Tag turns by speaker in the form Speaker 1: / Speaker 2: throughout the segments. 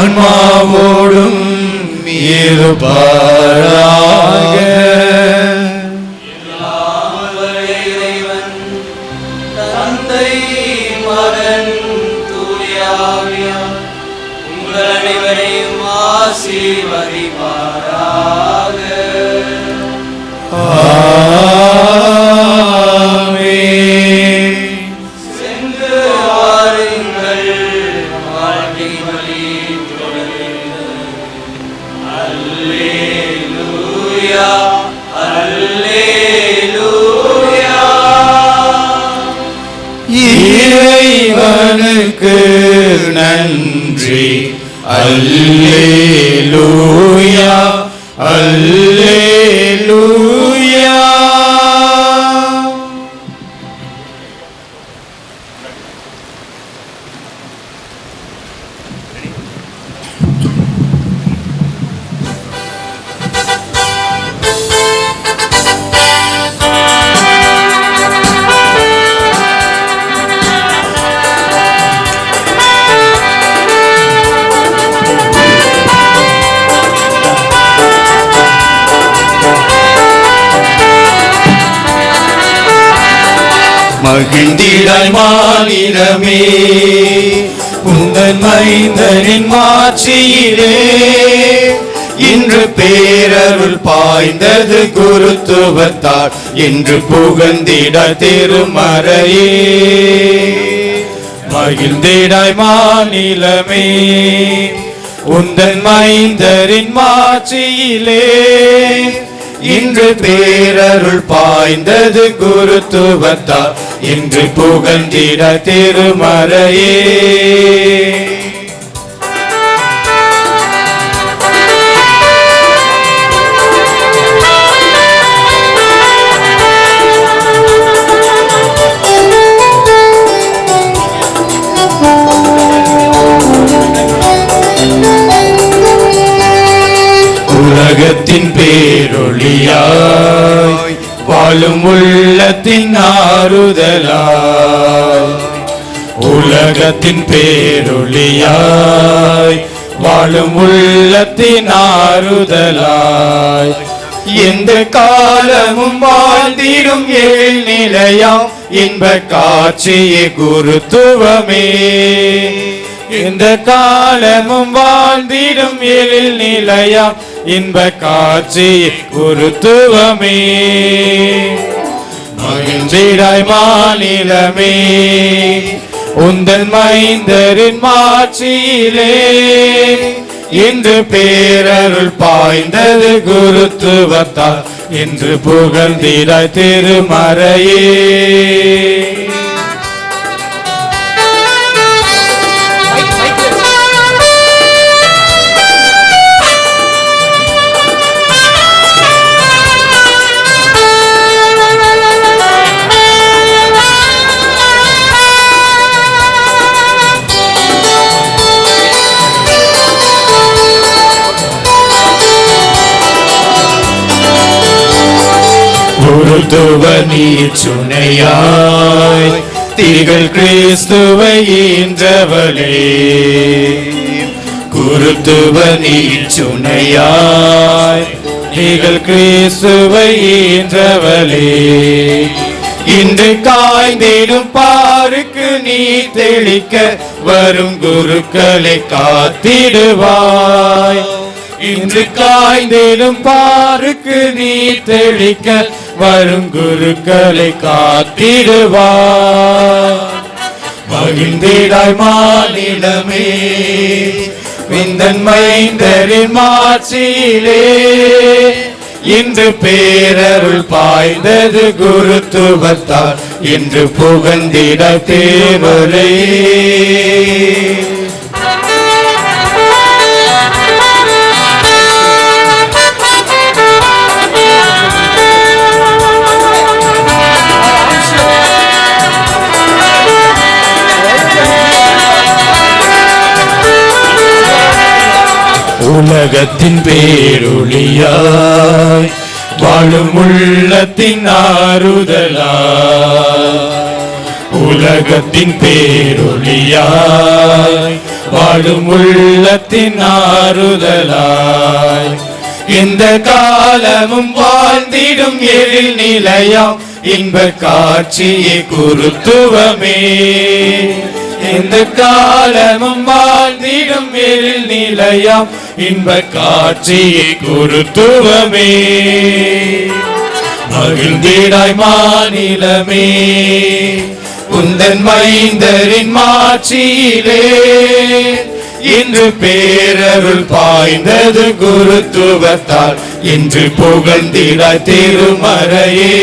Speaker 1: ஆன்மாவோடும் இருப்பாராக.
Speaker 2: இறைவன் தந்தை மகன் தூயாவியார் உங்கள் அனைவரையும் ஆசீர்வதிப்பாராக
Speaker 1: இறைவனுக்கு நன்றி. அல்லேலூயா. அல்ல மகிழ்ந்திடாய் மாநிலமே உந்தன் மைந்தனின் மாட்சியிலே இன்று பேரருள் பாய்ந்தது குருத்துவத்தார் என்று புகழ்ந்திட திருமறையே. மகிழ்ந்திடாய் மாநிலமே உந்தன் மைந்தரின் மாட்சியிலே இன்று பேரருள் பாய்ந்தது குருத்துவத்தார் இன்று புகழ்ந்திட திருமறையே. உலகத்தின் பேரொழியாய் வாழும் உள்ள உள்ளத்தின் ஆறுதலாய் உலகத்தின் பேரொளியாய் வாழும் உள்ளத்தின் ஆறுதலாய். எந்த காலமும் வாழ்ந்திடும் ஏழ் நிலையாம் இன்ப காட்சியே குருத்துவமே. இந்த காலமும் வாழ்ந்திடும் எழில் நிலையாம் இன்ப காட்சி குருத்துவமே. மகிழ்ந்திடாய் மாநிலமே உந்தன் மைந்தரின் மாட்சியிலே. இன்று பேரருள் பாய்ந்தது குருத்துவத்தால் இன்று புகழ்ந்திடாய் திருமறையே. குருத்துவ நீர் சுனையாய் திகழ் கிறிஸ்துவை ஈன்றவளே. குருத்துவ நீர் சுனையாய் திகழ் கிறிஸ்துவை ஈன்றவளே. இன்று காய்ந்திடும் பாருக்கு நீ தெளிக்க வரும் குருக்களை காத்திடுவாய். இன்று காய்ந்திடும் பாருக்கு நீ தெளிக்க வரும் குருக்களை காத்திடுவார் மகிழ்ந்திடாய் மாநிலமே விந்தன் மைந்தரின் மாட்சியிலே இன்று பேரருள் பாய்ந்தது குருத்துவத்தார் இன்று புகழ்ந்திட தேவரே. உலகத்தின் பேருளியாய் வாழும் உள்ளத்தின் ஆறுதலா உலகத்தின் பேரொளியாய் வாழும் உள்ளத்தின் ஆறுதலாய். இந்த காலமும் வாழ்ந்திடும் எழில் நிலையாம் இன்ப காட்சியை குருத்துவமே. இந்த காலமும் வாழ்ந்திடும் மேலில் நிலையாம் இன்ப காட்சியை குருத்துவமே. மகிழ்ந்திடாய் மாநிலமே. உந்தன் மைந்தரின் மாட்சியிலே இன்று பேரருள் பாய்ந்தது குருத்துவத்தால். இன்று புகழ்ந்திட திருமறையே.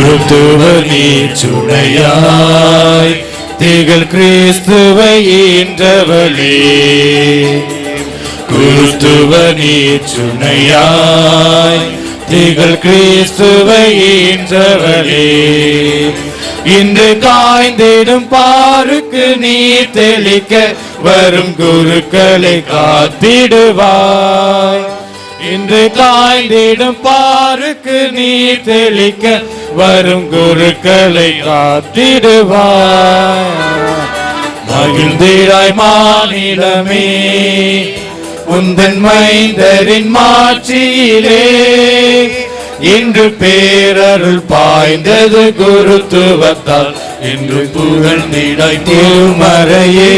Speaker 1: குருத்துவ நீச்சுடையாய் திகழ் கிறிஸ்துவை ஈன்றவளே. குருத்துவ நீச்சுணையாய் திகழ் கிறிஸ்துவை ஈன்றவளே. இன்று காய்ந்திடும் பாருக்கு நீர் தெளிக்க வரும் குருக்களை காத்திடுவாய். இன்று காய்ந்திடும் பாருக்கு நீர் தெளிக்க வரும் குருக்களை காத்திடுவாய். மகிழ்ந்திடாய் மாநிலமே உந்தன் மைந்தரின் மாட்சியிலே. இன்று பேரருள் பாய்ந்தது குருத்துவத்தால் இன்று புகழ்ந்திடாய் திருமறையே